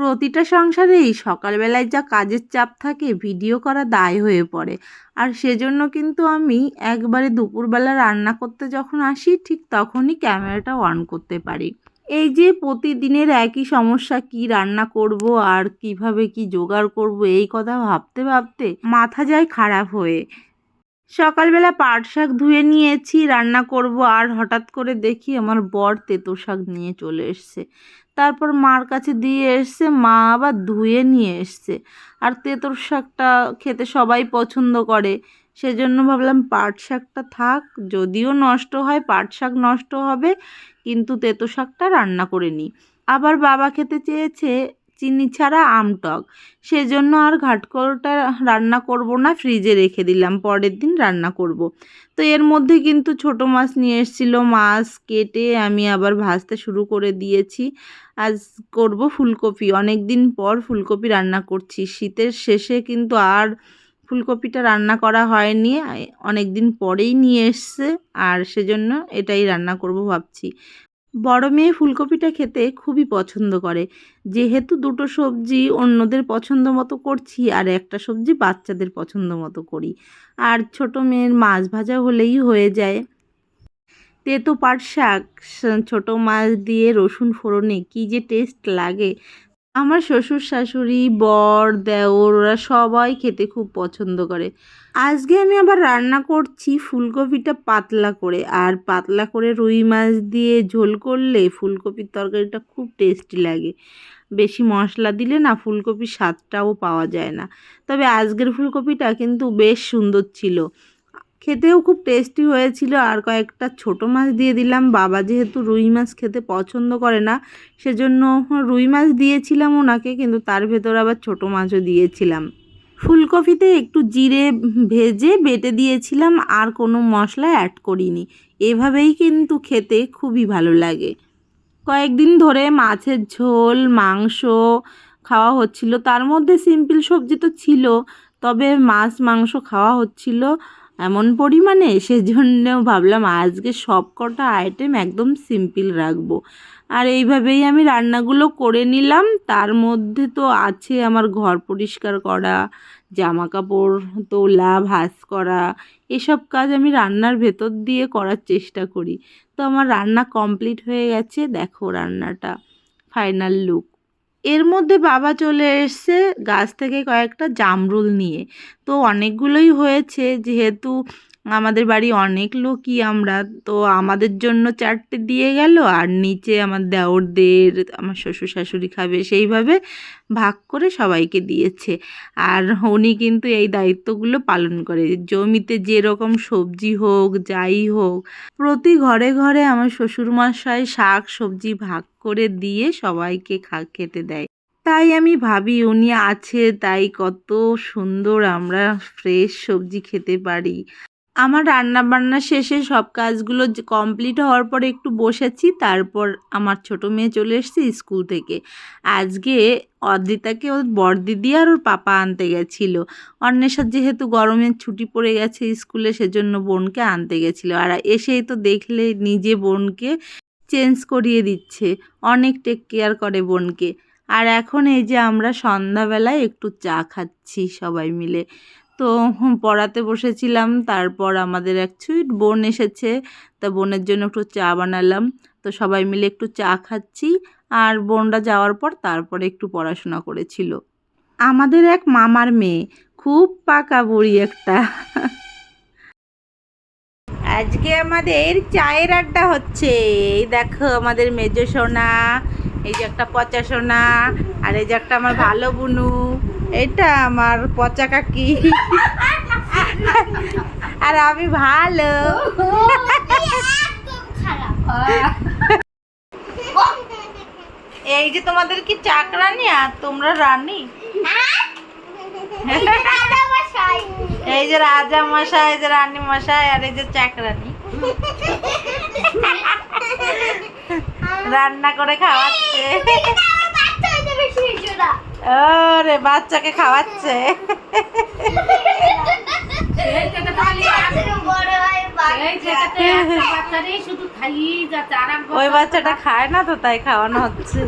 প্রতিটা সংসারেই সকালবেলায় যা কাজের চাপ থাকে, ভিডিও করা দায় হয়ে পড়ে। আর সেজন্য কিন্তু আমি একবারে দুপুরবেলা রান্না করতে যখন আসি, ঠিক তখনই ক্যামেরাটা অন করতে পারি। এই যে প্রতিদিনের একই সমস্যা, কি রান্না করব, আর কীভাবে কি জোগাড় করব, এই কথা ভাবতে ভাবতে মাথা যায় খারাপ হয়ে। সকালবেলা পাট শাক ধুয়ে নিয়েছি, রান্না করব আর হঠাৎ করে দেখি আমার বর তেতো শাক নিয়ে চলে এসছে। তারপর মার কাছে দিয়ে এসছে, মা আবার ধুয়ে নিয়ে এসছে। আর তেঁতোর শাকটা খেতে সবাই পছন্দ করে। সেজন্য ভাবলাম পাট শাকটা থাক, যদিও নষ্ট হয়, পাট শাক নষ্ট হবে, কিন্তু তেঁতো শাকটা রান্না করে নিই। আবার বাবা খেতে চেয়েছে চিনি ছাড়া আমটক সেজন্য আর ঘাটকলটা রান্না করব না, ফ্রিজে রেখে দিলাম, পরের দিন রান্না করব। তো এর মধ্যে কিন্তু ছোট মাছ নিয়ে এসেছিল, মাছ কেটে আমি আবার ভাজতে শুরু করে দিয়েছি। আজ করব ফুলকপি অনেক দিন পর ফুলকপি রান্না করছি। শীতের শেষে কিন্তু আর ফুলকপিটা রান্না করা হয়নি অনেক দিন পরেই নিয়ে এসছে, আর সেজন্য এটাই রান্না করব ভাবছি। বড় মেয়ে ফুলকপিটা খেতে খুবই পছন্দ করে। যেহেতু দুটো সবজি অন্যদের পছন্দ মতো করছি আর একটা সবজি বাচ্চাদের পছন্দ মতো করি। আর ছোট মেয়ের মাছ ভাজা হলেই হয়ে যায়। তেতো পাট শাক ছোটো মাছ দিয়ে রসুন ফোড়নে কী যে টেস্ট লাগে। আমার শ্বশুর, শাশুড়ি, বর, দেওর, ওরা সবাই খেতে খুব পছন্দ করে। আজকে আমি আবার রান্না করছি ফুলকপিটা পাতলা করে। আর পাতলা করে রুই মাছ দিয়ে ঝোল করলে ফুলকপির তরকারিটা খুব টেস্টি লাগে। বেশি মশলা দিলে না ফুলকপির স্বাদটাও পাওয়া যায় না। তবে আজকের ফুলকপিটা কিন্তু বেশ সুন্দর ছিল। খেতেও খুব টেস্টি হয়েছিল। আর কয়েকটা ছোট মাছ দিয়ে দিলাম। বাবা যেহেতু রুই মাছ খেতে পছন্দ করে না, সেজন্য রুই মাছ দিয়েছিলাম ওনাকে, কিন্তু তার ভেতর আবার ছোট মাছও দিয়েছিলাম। ফুলকপিতে একটু জিরে ভেজে বেটে দিয়েছিলাম, আর কোনো মশলা অ্যাড করিনি। এভাবেই কিন্তু খেতে খুবই ভালো লাগে। কয়েকদিন ধরে মাছের ঝোল, মাংস খাওয়া হচ্ছিল। তার মধ্যে সিম্পল সবজি তো ছিল, তবে মাছ, মাংস খাওয়া হচ্ছিল। এমন পরিমাণে? সেজন্য ভাবলাম আজকে সব কটা আইটেম একদম সিম্পল রাখব। আর এইভাবেই আমি রান্নাগুলো করে নিলাম। তার মধ্যে তো আছে আমার ঘর পরিষ্কার করা জামা কাপড় তোলা ভাস করা। এসব কাজ আমি রান্নার ভেতর দিয়ে করার চেষ্টা করি। তো আমার রান্না কমপ্লিট হয়ে গেছে। দেখো রান্নাটা ফাইনাল লুক এর মধ্যে বাবা চলে এসছে গাছ থেকে কয়েকটা জামরুল নিয়ে। তো অনেকগুলোই হয়েছে যেহেতু আমাদের বাড়ি অনেক লোকই আমরা, তো আমাদের জন্য চারটে দিয়ে গেল, আর নিচে আমার দেওরদের, আমার শ্বশুর শাশুড়ি খাবে, সেইভাবে ভাগ করে সবাইকে দিয়েছে। আর উনি কিন্তু এই দায়িত্বগুলো পালন করে, জমিতে যেরকম সবজি হোক, যাই হোক, প্রতি ঘরে ঘরে আমার শ্বশুরমশাই শাক সবজি ভাগ করে দিয়ে সবাইকে খা, খেতে দেয়। তাই আমি ভাবি উনি আছে, তাই কত সুন্দর আমরা ফ্রেশ সবজি খেতে পারি। আমার রান্না বান্না শেষে সব কাজগুলো কমপ্লিট হওয়ার পরে একটু বসেছি, তারপর আমার ছোট মেয়ে চলে এসছে স্কুল থেকে। আজকে অদ্রিতাকে ওর বড়দিদি আর ওর পাপা আনতে গেছিল। অন্বেষার যেহেতু গরমের ছুটি পড়ে গেছে স্কুলে, সেজন্য বোনকে আনতে গেছিল। আর এসেই তো দেখলে নিজে বোনকে চেঞ্জ করিয়ে দিচ্ছে। অনেক টেক কেয়ার করে বোনকে। আর এখন এই যে আমরা সন্ধ্যাবেলায় একটু চা খাচ্ছি সবাই মিলে। তো পড়াতে বসেছিলাম, তারপর আমাদের এক সুইট বোন এসেছে, তা বোনের জন্য একটু চা বানালাম, তো সবাই মিলে একটু চা খাচ্ছি, আর বোনরা যাওয়ার পর তারপরে একটু পড়াশোনা করেছিল। আমাদের এক মামার মেয়ে, খুব পাকা বুড়ি একটা। আজকে আমাদের চায়ের আড্ডা হচ্ছে, এই দেখো আমাদের মেজ সোনা এই যে একটা পচা সোনা, আর এই যে একটা আমার ভালো বুনু। এটা আমার পচা কাকি। আর আমি ভালো। এই যে তোমাদের কি চাকরানি? আর তোমরা রানী? এই যে রাজা মশাই, এই যে রানী মশাই, আর এই যে চাকরানি। রান্না করে খাওয়াচ্ছে। ওরে বাচ্চাকে খাওয়াচ্ছে। ওই বাচ্চাটা খায় না তো তাই খাওয়ানো হচ্ছে।